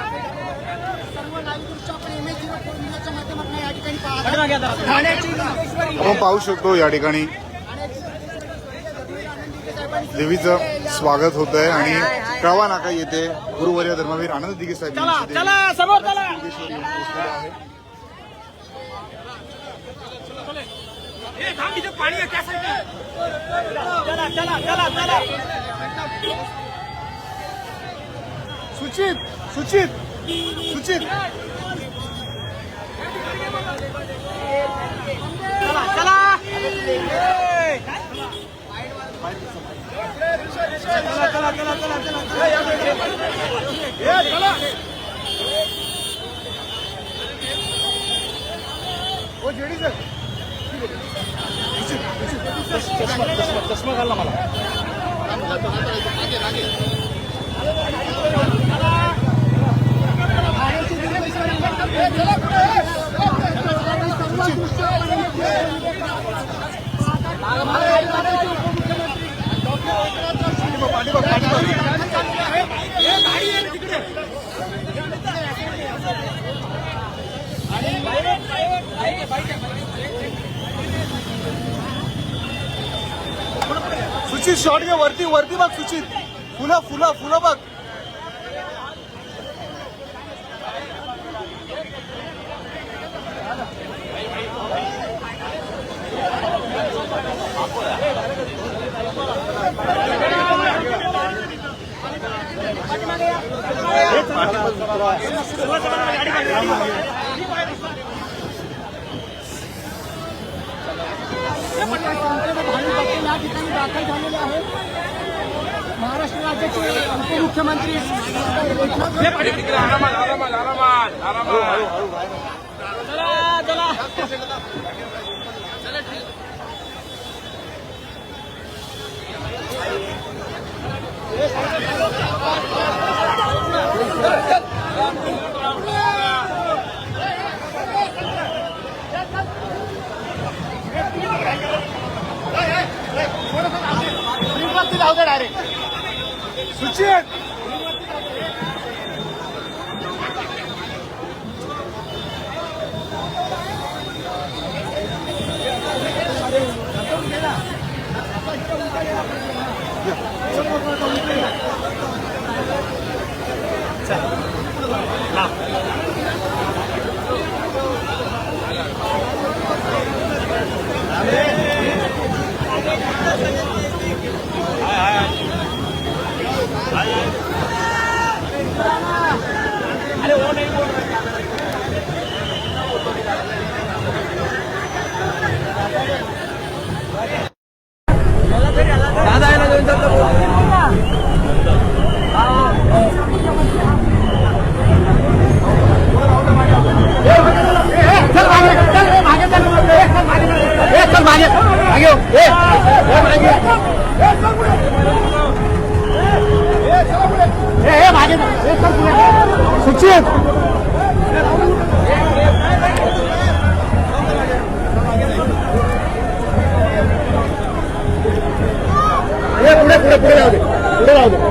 सर्व लाईव्ह दृश्य आपण एम एस झिरो फोर न्यूजच्या माध्यमातून या ठिकाणी पाहतो ठाण्याची योगेश्वरी आपण पाहू शकतो या ठिकाणी. देवीचं स्वागत होत आहे आणि कळवा नाका येथे गुरुवर्य धर्मवीर आनंद दिघे साहेब सुचित सुचित सुचित. चला चला चला. चला चला हो जेडी सर सुचित शॉट घे वरती वरती बघ सुचित. फुलं फुलं फुलं बघ. या ठिकाणी दाखल झालेले आहे महाराष्ट्र राज्याचे उपमुख्यमंत्री चला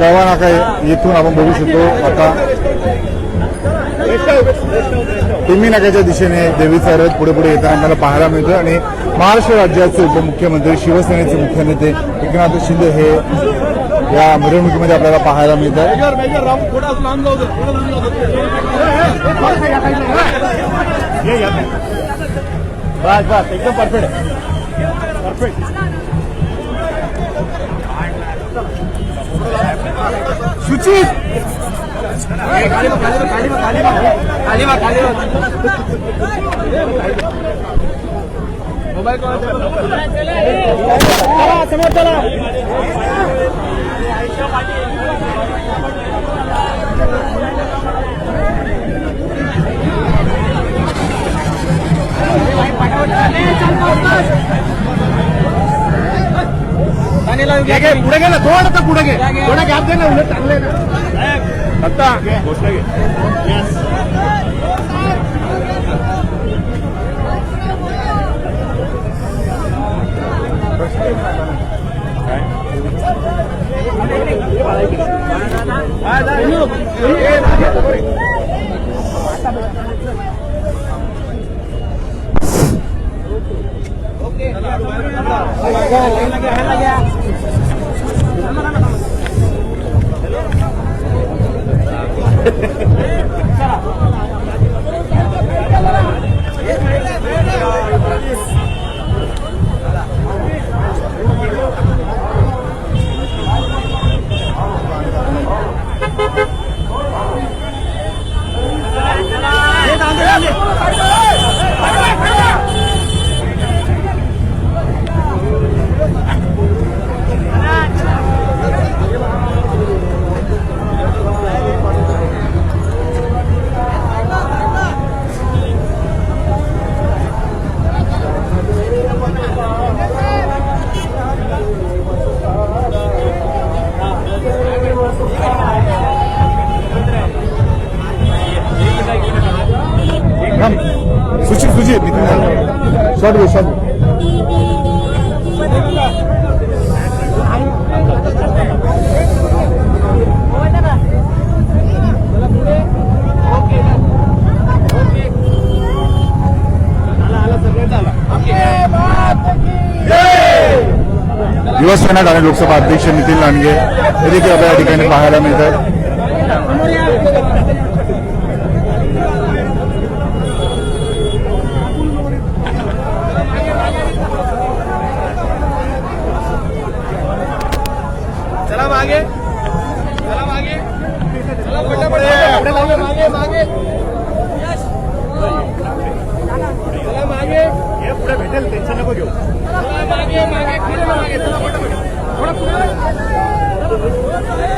कळवा नाका येथून आपण बघू शकतो आता टिम्मी नाक्याच्या दिशेने देवीचा रथ पुढे पुढे येताना आपल्याला पाहायला मिळतो आणि महाराष्ट्र राज्याचे उपमुख्यमंत्री शिवसेनेचे मुख्य नेते एकनाथ शिंदे हे या मिरवणुकीमध्ये आपल्याला पाहायला मिळत आहे बस बस एकदम परफेक्ट परफेक्ट सुचित समोर चला पाठवत पुढे गेला. थोडं पुढे घे थोडा गॅप दे ना उलट चांगलं आहे ना? आता गोष्ट घे. Vamos, शिवसेना ठाणे लोकसभा अध्यक्ष नितीन लांडगे. हे देखील आपल्या ठिकाणी पाहायला मिळतात चला मागे चला मागे चला पटे पटे मागे मागे चला मागे हे पुढे भेटेल टेन्शन नको घेऊ चला मागे मागे फिरे ना मागे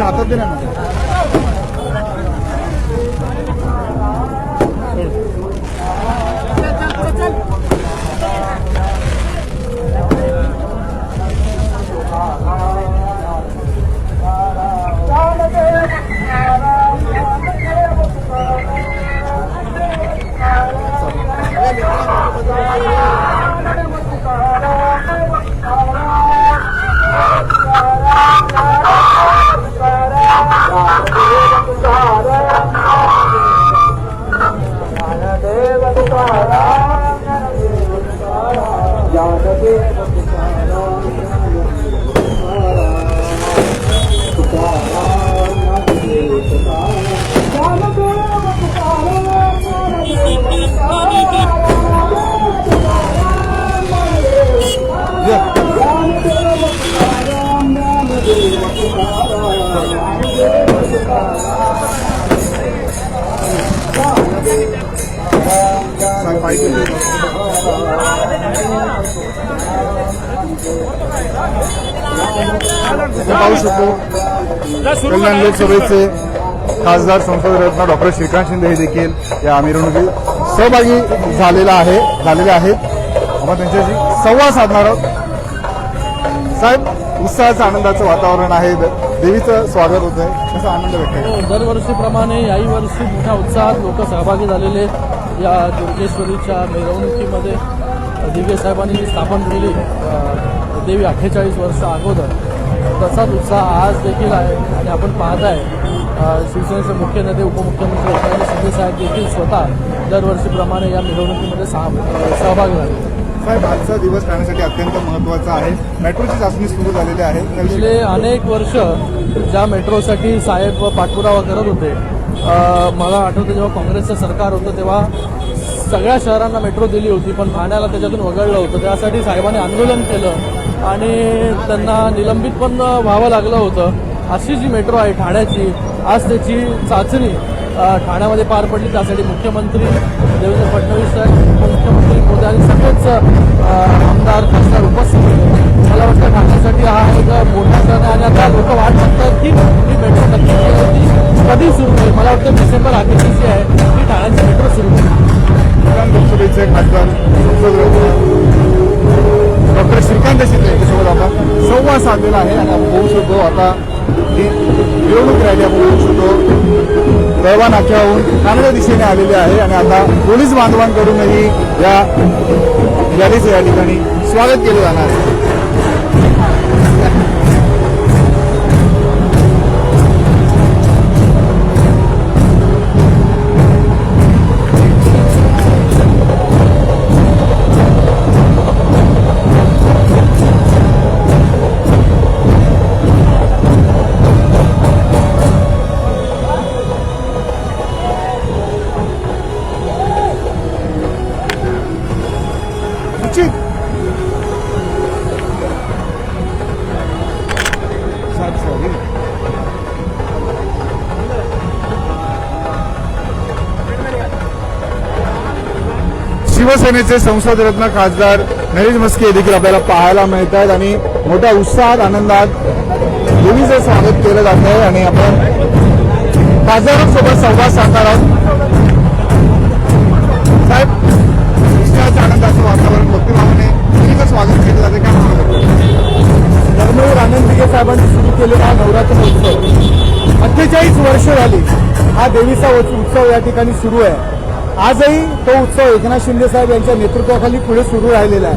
माझ्या हातात दे ना मला. Yeah. कल्याण लोकसभेचे खासदार संसदरत्न डॉक्टर श्रीकांत शिंदे हे देखील या मिरवणुकीत सहभागी झालेला आहे झालेले आहेत. आपण त्यांच्याशी संवाद साधणार आहोत. साहेब उत्साहाचं आनंदाचं वातावरण आहे. देवीचं स्वागत होत आहे कसा आनंद व्यक्त आहे? हो, दरवर्षीप्रमाणे याही वर्षी मोठ्या उत्साहात लोक सहभागी झालेले या दुर्गेश्वरीच्या मिरवणुकीमध्ये दिव्य साहेबांनी स्थापन केली देवी अठ्ठेचाळीस वर्ष अगोदर. तसाच उत्साह आज देखील आहे आणि आपण पाहताय अ, शिवसेनेचे मुख्य नेते उपमुख्यमंत्री एकनाथ शिंदे साहेब देखील स्वतः दरवर्षीप्रमाणे या मिरवणुकीमध्ये सह- सहभागी झाले. साहेब आजचा दिवस टाळण्यासाठी अत्यंत महत्त्वाचा आहे. मेट्रोची चाचणी सुरू झालेली आहे. गेले अनेक वर्ष ज्या मेट्रोसाठी साहेब पाठपुरावा करत होते मला आठवतं जेव्हा काँग्रेसचं सरकार होतं तेव्हा सगळ्या शहरांना मेट्रो दिली होती पण ठाण्याला त्याच्यातून वगळलं होतं. त्यासाठी साहेबांनी आंदोलन केलं. आणि त्यांना निलंबित पण व्हावं लागलं होतं. अशी जी मेट्रो आहे ठाण्याची आज त्याची चाचणी ठाण्यामध्ये पार पडली. त्यासाठी मुख्यमंत्री देवेंद्र फडणवीस साहेब उपमुख्यमंत्री मोदी आणि सगळेच आमदार खासदार उपस्थित होते. मला वाटतं ठाण्यासाठी हा एक मोठा सण आणि आता लोक वाट बघतात की ही मेट्रो नक्की ती कधी सुरू होईल. मला वाटतं डिसेंबर अखेरची जी आहे ती ठाण्याची मेट्रो सुरू होईल. लोकसभेचे खासदार डॉक्टर श्रीकांत शिंदे यांच्यासोबत आपण संवाद साधलेला आहे आणि आपण बघू शकतो आता ही निवडणूक रॅली आपण बघू शकतो. तळवा नाक्याहून चांगल्या दिशेने आलेली आहे आणि आता पोलीस बांधवांकडूनही या रॅलीचं या ठिकाणी स्वागत केलं जाणार आहे. निश्चित शिवसेनेचे संसदरत्न खासदार नरेश मस्के देखील आपल्याला पाहायला मिळत आहेत आणि मोठ्या उत्साहात आनंदात देवीचं स्वागत केलं जात आहे आणि आपण खासदारांसोबत संवाद साधणार आहोत. साहेब आनंदाचं वातावरण स्वागत केलं जाते काय धर्मवीर आनंद दिघे साहेबांनी सुरू केलेला हा नवरात्र उत्सव. अठ्ठेचाळीस वर्ष झाली हा देवीचा उत्सव या ठिकाणी सुरू आहे. आजही तो उत्सव एकनाथ शिंदे साहेब यांच्या नेतृत्वाखाली पुढे सुरू राहिलेला आहे.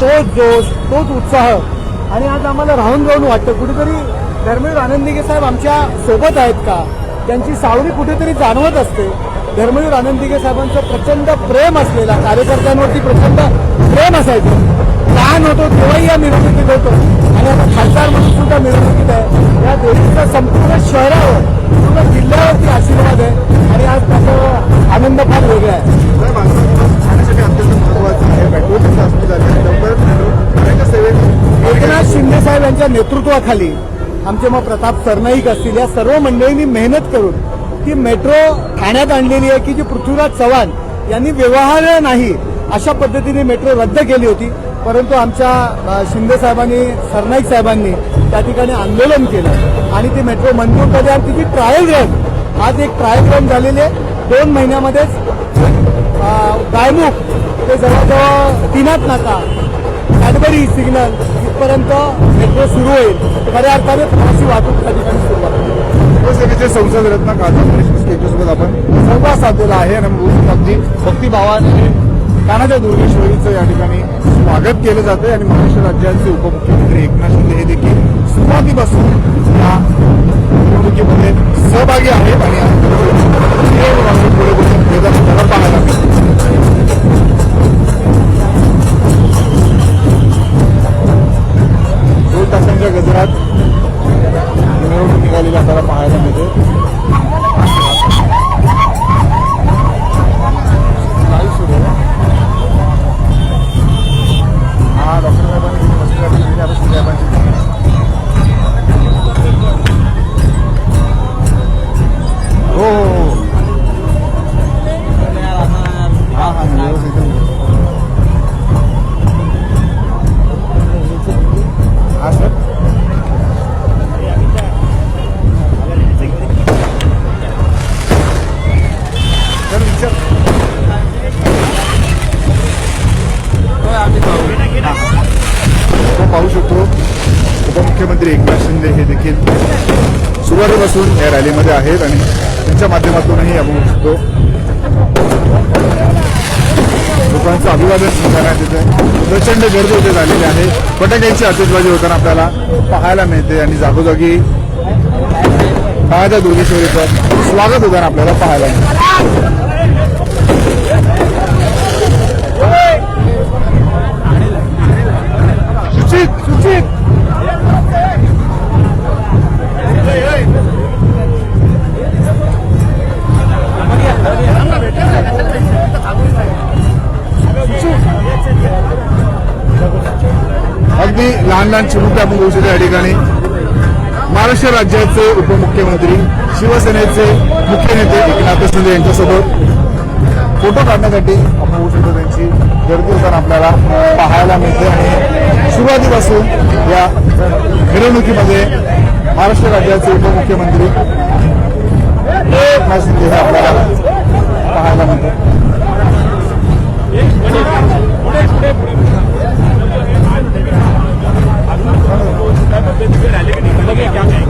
तोच जोश तोच उत्साह आणि आज आम्हाला राहून राहून वाटतं. कुठेतरी धर्मवीर आनंद दिघे साहेब आमच्यासोबत आहेत का? त्यांची सावली कुठेतरी जाणवत असते. धर्मवीर आनंद दिगे साहेबांचं प्रचंड प्रेम असलेला कार्यकर्त्यांवरती प्रचंड प्रेम असायचं. लहान होतो तेव्हाही या मिरवणुकीत होतो. आणि आता खासदार म्हणून सुद्धा मिरवणुकीत आहे. या देवीचा संपूर्ण शहरावर पूर्ण जिल्ह्यावरती आशीर्वाद आहे. आणि आज त्याचा आनंद फार वेगळा आहे. एकनाथ शिंदे साहेब यांच्या नेतृत्वाखाली आमचे मग प्रताप सरनाईक असतील या सर्व मंडळींनी मेहनत करून ती मेट्रो ठाण्यात आणलेली आहे की जी पृथ्वीराज चव्हाण यांनी व्यवहार नाही अशा पद्धतीने मेट्रो रद्द केली होती. परंतु आमच्या शिंदे साहेबांनी सरनाईक साहेबांनी त्या ठिकाणी आंदोलन केलं. आणि ती मेट्रो मंजूर केली आणि तिची ट्रायल रन आज एक ट्रायल रन झालेली आहे. दोन महिन्यामध्येच गायमुख ते जवळजवळ तीनात नाका कॅडबरी सिग्नल इथपर्यंत मेट्रो सुरू होईल. खऱ्या अर्थाने प्रवासी वाहतूक त्या ठिकाणी सुरुवात संसद रत्न मनीष यांच्यासोबत आपण. संवाद साधलेला आहे. आणि अगदी भक्तिभावाने कानाच्या दुर्गेश्वरीचं या ठिकाणी स्वागत केलं जातं आणि महाराष्ट्र राज्याचे उपमुख्यमंत्री एकनाथ शिंदे हे देखील सुरुवातीपासून या निवडणुकीमध्ये सहभागी आहेत आणि पुढे पुढे पाहायला दोन तासांच्या गजरात निवडणूक निघालेली आपल्याला पाहायला मिळते. फटाक्यांची आतिषबाजी होताना आपल्याला पाहायला मिळते आणि जागोजागी काळाच्या दुर्गेश्वरीचं स्वागत होताना आपल्याला पाहायला मिळते. सुचित सुचित. अगदी लहान लहान चिमुकले आपण बघू शकतो या ठिकाणी. महाराष्ट्र राज्याचे उपमुख्यमंत्री शिवसेनेचे मुख्य नेते एकनाथ शिंदे यांच्यासोबत फोटो काढण्यासाठी आपण बघू शकतो त्यांची गर्दी होताना आपल्याला पाहायला मिळते आणि सुरुवातीपासून या मिरवणुकीमध्ये महाराष्ट्र राज्याचे उपमुख्यमंत्री एकनाथ शिंदे हे आपल्याला पाहायला मिळतात. Yeah.